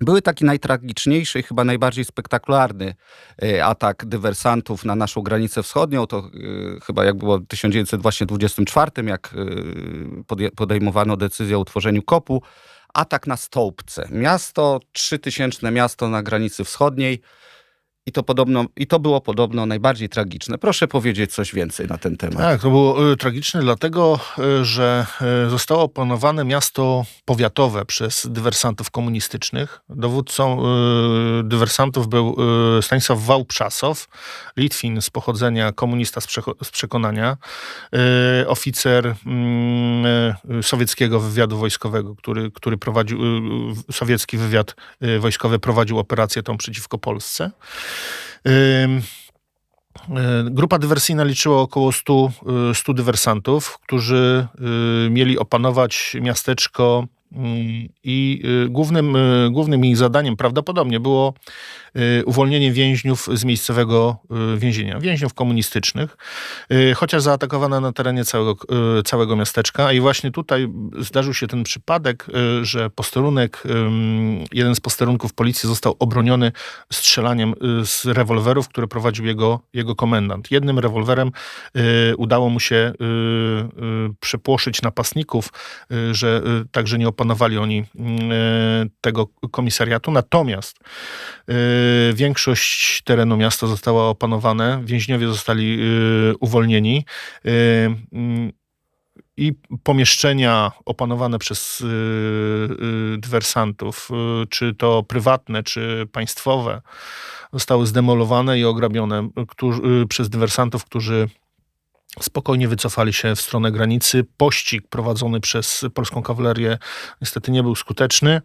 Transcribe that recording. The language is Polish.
Były taki najtragiczniejszy chyba najbardziej spektakularny e, atak dywersantów na naszą granicę wschodnią. To e, chyba jak było w 1924, jak e, podejmowano decyzję o utworzeniu kopu. Atak na Stołpce. Miasto, trzytysięczne miasto na granicy wschodniej. I to, podobno, I to było podobno najbardziej tragiczne. Proszę powiedzieć coś więcej na ten temat. Tak, to było y, tragiczne, dlatego y, że y, zostało opanowane miasto powiatowe przez dywersantów komunistycznych. Dowódcą y, dywersantów był y, Stanisław Wałprzasow, Litwin z pochodzenia, komunista z, z przekonania, y, oficer mm, sowieckiego wywiadu wojskowego, który, który prowadził, sowiecki wywiad wojskowy prowadził operację tą przeciwko Polsce. E, Grupa dywersyjna liczyła około 100, y, 100 dywersantów, którzy y, mieli opanować miasteczko i y, głównym, y, głównym ich zadaniem prawdopodobnie było y, uwolnienie więźniów z miejscowego więzienia, więźniów komunistycznych, chociaż zaatakowano na terenie całego, całego miasteczka i właśnie tutaj zdarzył się ten przypadek, że posterunek, jeden z posterunków policji został obroniony strzelaniem z rewolwerów, które prowadził jego, jego komendant. Jednym rewolwerem udało mu się przepłoszyć napastników, że także nie opanowali oni y, tego komisariatu. Natomiast y, większość terenu miasta została opanowane, więźniowie zostali y, uwolnieni. Mm, i pomieszczenia opanowane przez dywersantów, czy to prywatne, czy państwowe, zostały zdemolowane i ograbione przez dywersantów, którzy spokojnie wycofali się w stronę granicy. Pościg prowadzony przez polską kawalerię niestety nie był skuteczny.